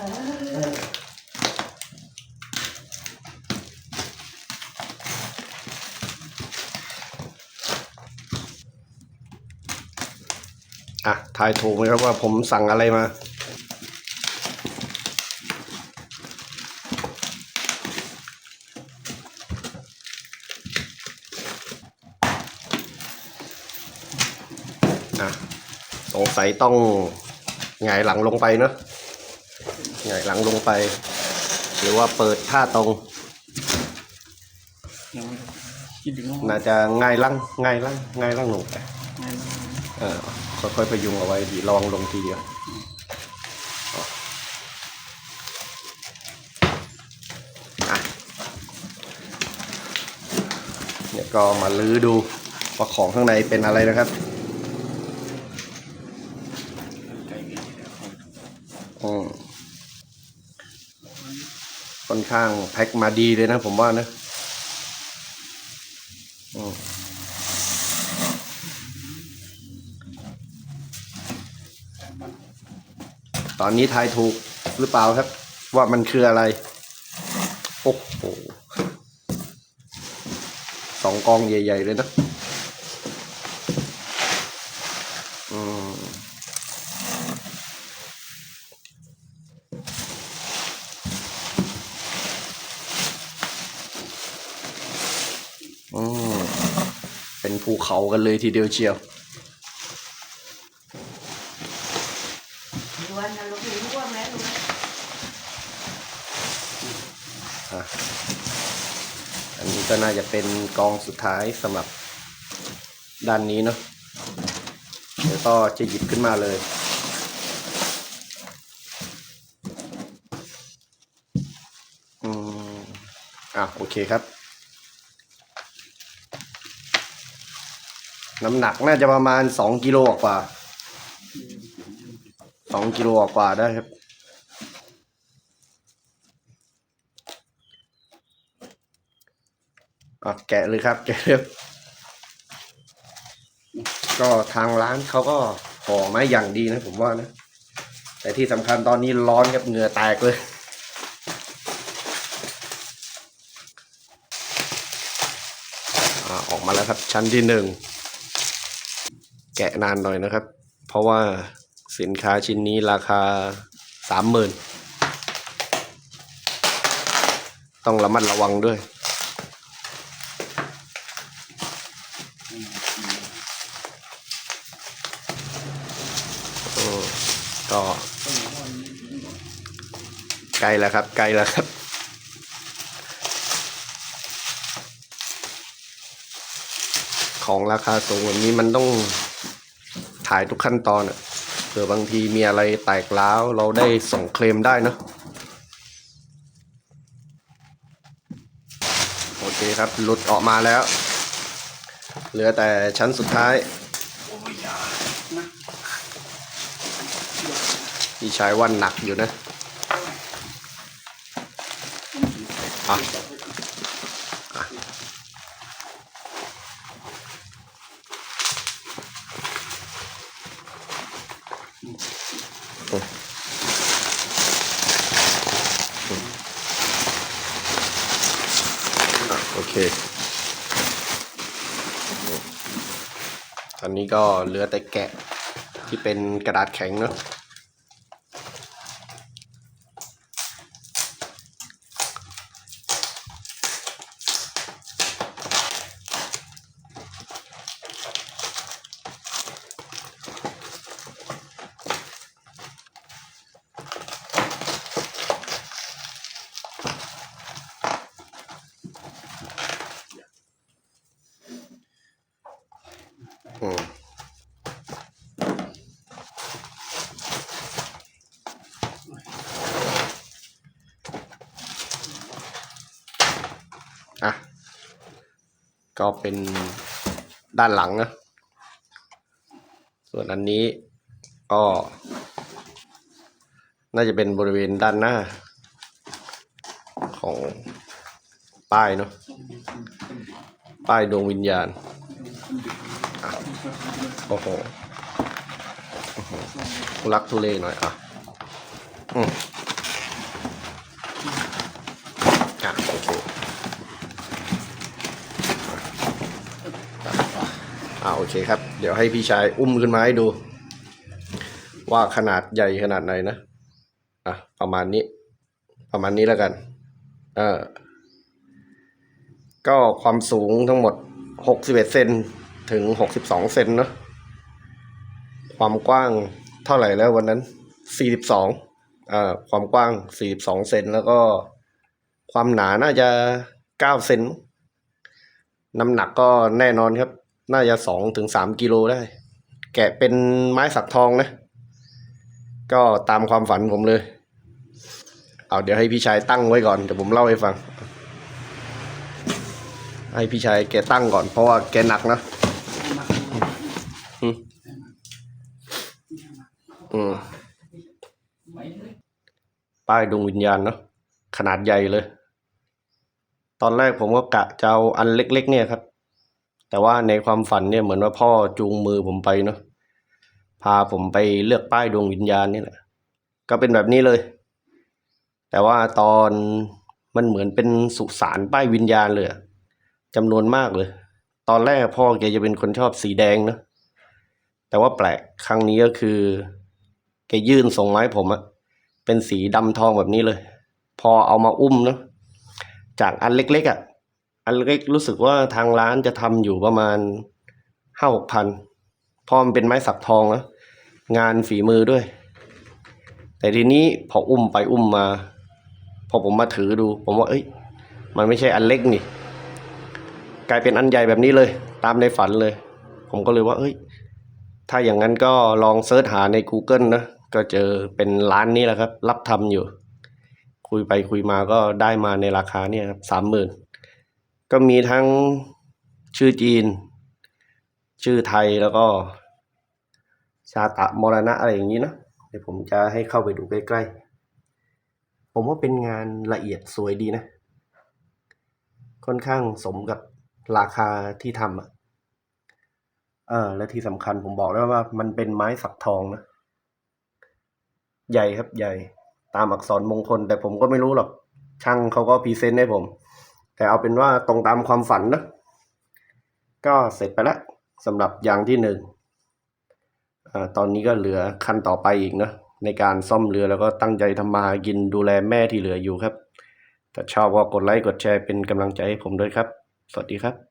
อะทายถูกไหมครับว่าผมสั่งอะไรมา อะ สงสัยต้องหงายหลังลงไปเนอะ หงายหลังลงไป หรือว่าเปิดท่าตรงยังไม่คิดถึงน่าจะง่ายลังง่ายลังง่ายลังลงไปงานเออค่อยๆพยุงเอาไว้ดีระวังลงทีเดียวอะเนี่ยก็มาลื้อดูว่าของข้างในเป็นอะไรนะครับไก่เกลี่ยแล้วคนอืมค่ อนข้างแพ็คมาดีเลยนะผมว่านะอตอนนี้ทายถูกหรือเปล่าครับ ว่ามันคืออะไร โอ้โหสองกองใหญ่ ๆ เลยนะ เป็นภูเขากันเลยทีเดียวเชียวล้วนนะลูกหนูร่วงแล้วลูกอะอันนี้ก็น่าจะเป็นกองสุดท้ายสำหรับด้านนี้เนาะเดี๋ยวก็จะหยิบขึ้นมาเลยอืมอะโอเคครับ น้ำหนักน่าจะประมาณสองกิโลกว่าสองกิโลกว่าได้ครับ อะแกะเลยครับ แกะเลยก็ทางร้านเขาก็ห่อม้อย่างดีนะผมว่านะ แต่ที่สำคัญตอนนี้ร้อนครับเหงื่อแตกเลยอ่าออกมาแล้วครับชั้นที่หนึ่ง แกะนานหน่อยนะครับ เพราะว่าสินค้าชิ้นนี้ราคาสามหมื่นต้องระมัดระวังด้วยอืมก็ใกลแล้วครับใกลแล้วครับ ของราคาสูงแบบนี้มันต้อง ถ่ายทุกขั้นตอนอะเผื่อบางทีมีอะไรแตกร้าวเราได้ส่งเคลมได้เนะโอเคครับหลุดออกมาแล้ว เหลือแต่ชั้นสุดท้ายนะพี่ชายว่าหนักอยู่นะอะ โอเค ตอนนี้ก็เหลือแต่แกะที่เป็นกระดาษแข็งเนอะ ก็เป็นด้านหลังนะ ส่วนอันนี้ก็ น่าจะเป็นบริเวณด้านหน้า ของป้ายเนาะป้ายดวงวิญญาณโอ้โหทุลักทุเลหน่อยอะอืม อ่าโอเคครับ เดี๋ยวให้พี่ชายอุ้มขึ้นมาให้ดู ว่าขนาดใหญ่ขนาดไหนนะ อะ ประมาณนี้ ประมาณนี้แล้วกัน เออ ก็ความสูงทั้งหมดหกสิบเอ็ดเซนถึงหกสิบสองเซนเนาะความกว้างเท่าไหร่แล้ววันนั้นสี่สิบสองอ่าความกว้างสี่สิบสองเซนแล้วก็ความหนาน่าจะเก้าเซนน้ำหนักก็แน่นอนครับ น่าจะสองถึงสามกิโลได้ แกะเป็นไม้สักทองนะ ก็ตามความฝันผมเลย เอาเดี๋ยวให้พี่ชายตั้งไว้ก่อนเดี๋ยวผมเล่าให้ฟัง ให้พี่ชายแกตั้งก่อน เพราะว่าแกหนักนะอืมอืมไว้เลยป้ายดวงวิญญาณเนาะขนาดใหญ่เลย ตอนแรกผมก็กะจะเอาอันเล็ก ๆ เนี่ยครับ แต่ว่าในความฝันเนี่ยเหมือนว่าพ่อจูงมือผมไปเนาะพาผมไปเลือกป้ายดวงวิญญาณนี่แหละก็เป็นแบบนี้เลย แต่ว่าตอนมันเหมือนเป็นสุสานป้ายวิญญาณเลยจำนวนมากเลย ตอนแรกพ่อแกจะเป็นคนชอบสีแดงเนาะแต่ว่าแปลกครั้งนี้ก็คือแกยื่นส่งไม้ผมอะเป็นสีดำทองแบบนี้เลย พอเอามาอุ้มเนาะจากอันเล็กๆอะ อันเล็กรู้สึกว่าทางร้านจะทำอยู่ประมาณห้าหกพันพอมันเป็นไม้สักทองนะงานฝีมือด้วย แต่ทีนี้พออุ้มไปอุ้มมา พอผมมาถือดู ผมว่า เอ้ย มันไม่ใช่อันเล็กนี่ กลายเป็นอันใหญ่แบบนี้เลย ตามในฝันเลย ผมก็เลยว่า เอ้ย ถ้าอย่างนั้นก็ลองเซิร์ชหาใน Google นะ ก็เจอเป็นร้านนี้แหละครับ รับทำอยู่ คุยไปคุยมาก็ได้มาในราคาเนี่ยครับสามหมื่น ก็มีทั้งชื่อจีน ชื่อไทยแล้วก็ชาตะมรณะอะไรอย่างนี้นะเดี๋ยวผมจะให้เข้าไปดูใกล้ๆ ผมว่าเป็นงานละเอียดสวยดีนะ ค่อนข้างสมกับราคาที่ทำอะเออและที่สำคัญผมบอกได้ว่ามันเป็นไม้สักทองนะ ใหญ่ครับใหญ่ ตามอักษรมงคล แต่ผมก็ไม่รู้หรอก ช่างเขาก็พรีเซนต์ให้ผม แต่เอาเป็นว่าตรงตามความฝันนะ ก็เสร็จไปแล้วสำหรับอย่างที่หนึ่งอตอนนี้ก็เหลือขั้นต่อไปอีกนะ ในการซ่อมเรือแล้วก็ตั้งใจทำมาหากินดูแลแม่ที่เหลืออยู่ครับ ถ้าชอบก็กดไลค์กดแชร์เป็นกำลังใจให้ผมด้วยครับ สวัสดีครับ